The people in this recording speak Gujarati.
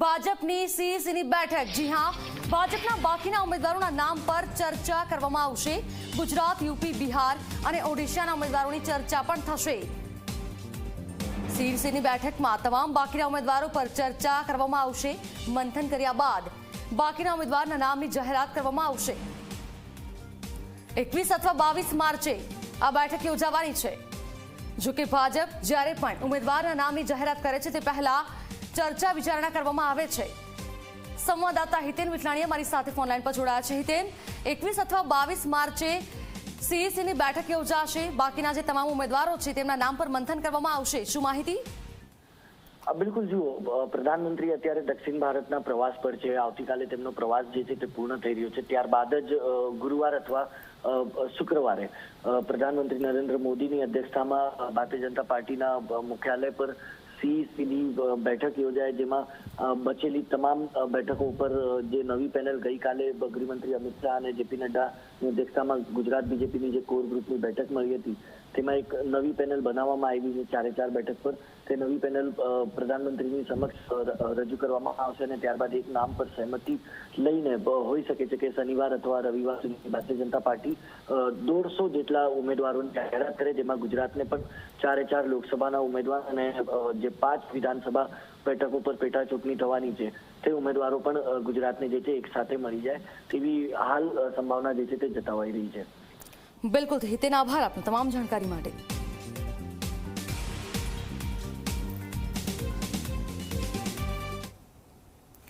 ભાજપની સીઈસીની બેઠક. જી હા, ભાજપના બાકીના ઉમેદવારોના નામ પર ચર્ચા કરવામાં આવશે. ગુજરાત, યુપી, બિહાર અને ઓડિશાના ઉમેદવારોની ચર્ચા પણ થશે. સીઈસીની બેઠકમાં તમામ બાકીના ઉમેદવારો પર ચર્ચા કરવામાં આવશે. મંથન કર્યા બાદ બાકીના ઉમેદવારના નામની જાહેરાત કરવામાં આવશે. એકવીસ અથવા બાવીસ માર્ચે આ બેઠક યોજાવાની છે. જોકે ભાજપ જ્યારે પણ ઉમેદવારના નામની જાહેરાત કરે છે તે પહેલા ચર્ચા વિચારણા કરવામાં આવે છે. સંવાદદાતા હિતેન વિઠલાણી અમારી સાથે ફોનલાઈન પર જોડાયા છે. હિતેન, એકવીસ અથવા બાવીસ માર્ચે સીઈસીની બેઠક યોજાશે. બાકીના જે તમામ ઉમેદવારો છે તેમના નામ પર મંથન કરવામાં આવશે. શું માહિતી? બિલકુલ, જુઓ પ્રધાનમંત્રી અત્યારે દક્ષિણ ભારતના પ્રવાસ પર છે. આવતીકાલે તેમનો પ્રવાસ જે છે તે પૂર્ણ થઈ રહ્યો છે. ત્યારબાદ જ ગુરુવાર અથવા શુક્રવારે પ્રધાનમંત્રી નરેન્દ્ર મોદીની અધ્યક્ષતામાં ભારતીય જનતા પાર્ટીના મુખ્યાલય પર સીઈસીની બેઠક યોજાય જેમાં બચેલી તમામ બેઠકો ઉપર જે નવી પેનલ ગઈકાલે ગૃહમંત્રી અમિત શાહ અને જેપી નડ્ડાની અધ્યક્ષતામાં ગુજરાત બીજેપીની જે કોર ગ્રુપની બેઠક મળી હતી તેમાં એક નવી પેનલ બનાવવામાં આવી છે ચારે ચાર બેઠક પર તે નવી પેનલ પ્રધાનમંત્રીની સમક્ષ રજૂ કરવામાં આવશે અને ત્યારબાદ એક નામ પર સહમતિ લઈને હોઈ શકે છે કે શનિવાર અથવા રવિવાર સુધી ભારતીય જનતા પાર્ટી દોઢસો જેટલા ઉમેદવારોની જાહેરાત કરે, જેમાં ગુજરાતને પણ ચારે ચાર લોકસભાના ઉમેદવાર અને જે પાંચ વિધાનસભા બેઠકો પર પેટા ચૂંટણી થવાની છે, તે ઉમેદવારો પણ ગુજરાતને જે છે એક સાથે મળી જાય, તેવી હાલ સંભાવના જે છે તે જતાવાઈ રહી છે. બિલકુલ હિતેન આભાર આપનો તમામ જાણકારી માટે.